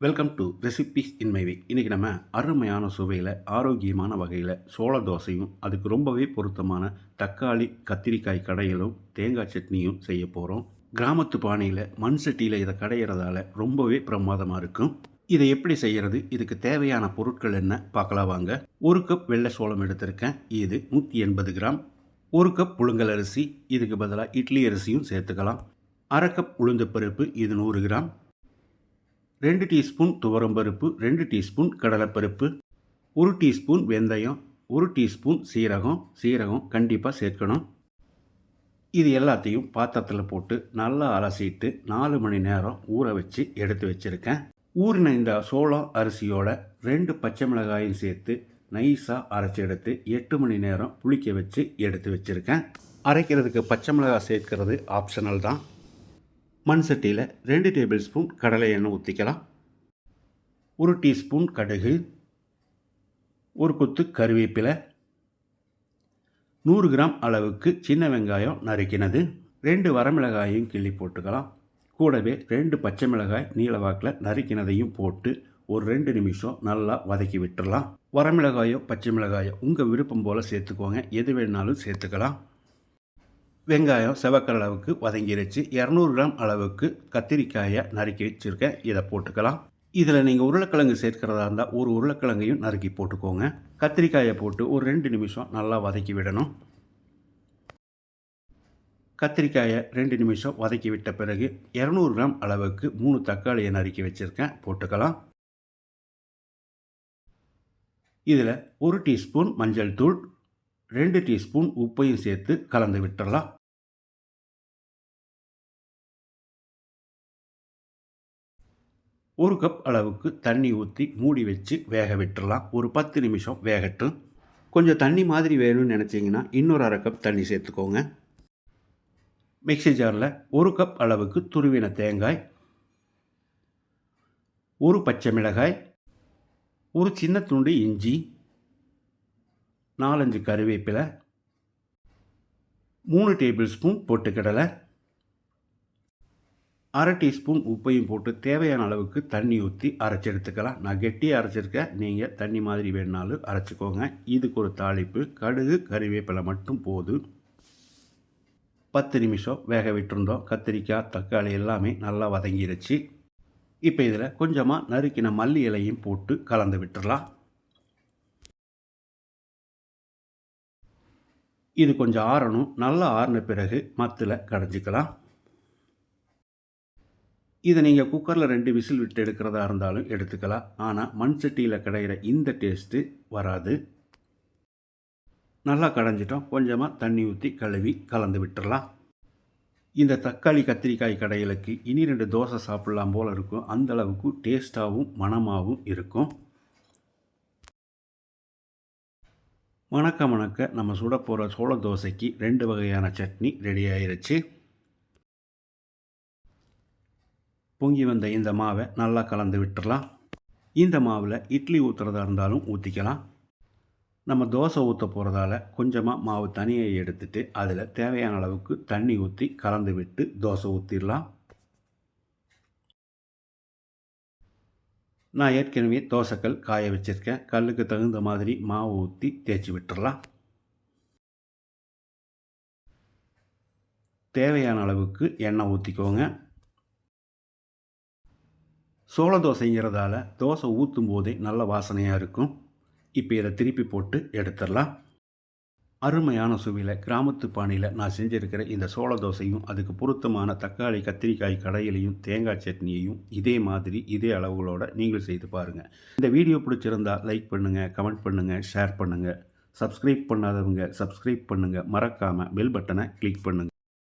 Welcome to recipes in my way இன்றைக்கி நம்ம அருமையான சுவையில் ஆரோக்கியமான வகையில் சோள தோசையும் அதுக்கு ரொம்பவே பொருத்தமான தக்காளி கத்திரிக்காய் கடையிலும் தேங்காய் சட்னியும் செய்ய போகிறோம் கிராமத்து பானையில் மண் சட்டியில் இதை கடையிறதால ரொம்பவே பிரமாதமாக இருக்கும். இதை எப்படி செய்கிறது இதுக்கு தேவையான பொருட்கள் என்ன? பார்க்கலாம் வாங்க. ஒரு கப் வெள்ளை சோளம் எடுத்திருக்கேன். இது நூற்றி எண்பது கிராம். ஒரு கப் புழுங்கல் அரிசி. இதுக்கு பதிலாக இட்லி அரிசியும் சேர்த்துக்கலாம். அரை கப் உளுந்து பருப்பு. இது நூறு கிராம். ரெண்டு டீஸ்பூன் துவரம்பருப்பு ரெண்டு டீஸ்பூன் கடலைப்பருப்பு ஒரு டீஸ்பூன் வெந்தயம் ஒரு டீஸ்பூன் சீரகம். சீரகம் கண்டிப்பாக சேர்க்கணும். இது எல்லாத்தையும் பாத்திரத்தில் போட்டு நல்லா அலசிட்டு நாலு மணி நேரம் ஊற வச்சு எடுத்து வச்சுருக்கேன். ஊறின இந்த சோளம் அரிசியோட ரெண்டு பச்சை மிளகாயும் சேர்த்து நைஸாக அரைச்சி எடுத்து எட்டு மணி நேரம் புளிக்க வச்சு எடுத்து வச்சுருக்கேன். அரைக்கிறதுக்கு பச்சை மிளகாய் சேர்க்கறது ஆப்ஷனல் தான். மண் சட்டியில் ரெண்டு டேபிள் ஸ்பூன் கடலை எண்ணெய் ஊற்றிக்கலாம் ஒரு டீஸ்பூன் கடுகு ஒரு கொத்து கருவேப்பிலை நூறு கிராம் அளவுக்கு சின்ன வெங்காயம் நறுக்கினது ரெண்டு வரமிளகாயையும் கிள்ளி போட்டுக்கலாம். கூடவே ரெண்டு பச்சை மிளகாய் நீளவாக்கில் நறுக்கினதையும் போட்டு ஒரு ரெண்டு நிமிஷம் நல்லா வதக்கி விட்டுடலாம் வரமிளகாயோ பச்சை மிளகாயோ உங்கள் விருப்பம் போல் சேர்த்துக்கோங்க. எது வேணாலும் சேர்த்துக்கலாம். வெங்காயம் செவக்கல் அளவுக்கு வதங்கிருச்சு. இரநூறு கிராம் அளவுக்கு கத்திரிக்காயை நறுக்கி வச்சுருக்கேன். இதை போட்டுக்கலாம். இதில் நீங்கள் உருளைக்கிழங்கு சேர்க்கிறதா இருந்தால் ஒரு உருளைக்கிழங்கையும் நறுக்கி போட்டுக்கோங்க. கத்திரிக்காயை போட்டு ஒரு ரெண்டு நிமிஷம் நல்லா வதக்கி விடணும். கத்திரிக்காயை ரெண்டு நிமிஷம் வதக்கி விட்ட பிறகு இரநூறு கிராம் அளவுக்கு மூணு தக்காளியை நறுக்கி வச்சுருக்கேன். போட்டுக்கலாம். இதில் ஒரு டீஸ்பூன் மஞ்சள் தூள் ரெண்டு டீஸ்பூன் உப்பையும் சேர்த்து கலந்து விட்டுடலாம். ஒரு கப் அளவுக்கு தண்ணி ஊற்றி மூடி வச்சு வேக விட்டுறலாம். ஒரு பத்து நிமிஷம் வேகட்டும். கொஞ்சம் தண்ணி மாதிரி வேணும்னு நினச்சிங்கன்னா இன்னொரு அரை கப் தண்ணி சேர்த்துக்கோங்க. மிக்சி ஜாரில் ஒரு கப் அளவுக்கு துருவின தேங்காய் ஒரு பச்சை மிளகாய் ஒரு சின்ன துண்டு இஞ்சி நாலஞ்சு கருவேப்பிலை மூணு டேபிள் ஸ்பூன் பொட்டுக்கடலை அரை டீஸ்பூன் உப்பையும் போட்டு தேவையான அளவுக்கு தண்ணி ஊற்றி அரைச்சி எடுத்துக்கலாம் நான் கெட்டியாக அரைச்சிருக்கேன். நீங்கள் தண்ணி மாதிரி வேணுனாலும் அரைச்சிக்கோங்க. இதுக்கு ஒரு தாளிப்பு. கடுகு கறிவேப்பிலை மட்டும் போதும். பத்து நிமிஷம் வேக விட்டுருந்தோம். கத்திரிக்காய் தக்காளி எல்லாமே நல்லா வதங்கிடுச்சு இப்போ இதில் கொஞ்சமாக நறுக்கின மல்லி இலையும் போட்டு கலந்து விட்டுடலாம் இது கொஞ்சம் ஆறணும். நல்லா ஆறின பிறகு மத்தில் கடைஞ்சிக்கலாம் இதை நீங்கள் குக்கரில் ரெண்டு விசில் விட்டு எடுக்கிறதா இருந்தாலும் எடுத்துக்கலாம். ஆனால் மண் சட்டியில் கிடையிற இந்த டேஸ்ட்டு வராது. நல்லா கடைஞ்சிட்டோம். கொஞ்சமாக தண்ணி ஊற்றி கழுவி கலந்து விட்டுடலாம் இந்த தக்காளி கத்திரிக்காய் கடைகளுக்கு இனி ரெண்டு தோசை சாப்பிட்லாம் போல் இருக்கும். அந்த அளவுக்கு டேஸ்ட்டாகவும் மணமாகவும் இருக்கும். மணக்க மணக்க நம்ம சுட போகிற சோள தோசைக்கு ரெண்டு வகையான சட்னி ரெடி ஆயிருச்சு. பொங்கி வந்த இந்த மாவை நல்லா கலந்து விட்டுடலாம் இந்த மாவில் இட்லி ஊற்றுறதா இருந்தாலும் ஊற்றிக்கலாம் நம்ம தோசை ஊற்ற போகிறதால கொஞ்சமாக மாவு தனியை எடுத்துட்டு அதில் தேவையான அளவுக்கு தண்ணி ஊற்றி கலந்து விட்டு தோசை ஊற்றிடலாம் நான் ஏற்கனவே தோசைக்கல் காய வச்சுருக்கேன். கல்லுக்கு தகுந்த மாதிரி மாவு ஊற்றி தேய்ச்சி விட்டுடலாம் தேவையான அளவுக்கு எண்ணெய் ஊற்றிக்கோங்க சோள தோசைங்கிறதால தோசை ஊற்றும் போதே நல்ல வாசனையாக இருக்கும். இப்போ இதை திருப்பி போட்டு எடுத்துடலாம். அருமையான சுவையில் கிராமத்து பாணியில் நான் செஞ்சுருக்கிற இந்த சோள தோசையும் அதுக்கு பொருத்தமான தக்காளி கத்திரிக்காய் கடையிலையும் தேங்காய் சட்னியையும் இதே மாதிரி இதே அளவுகளோட நீங்கள் செய்து பாருங்கள் இந்த வீடியோ பிடிச்சிருந்தா லைக் பண்ணுங்கள் கமெண்ட் பண்ணுங்கள் ஷேர் பண்ணுங்கள் சப்ஸ்கிரைப் பண்ணாதவங்க சப்ஸ்கிரைப் பண்ணுங்கள் மறக்காமல் பெல் பட்டனை கிளிக் பண்ணுங்கள்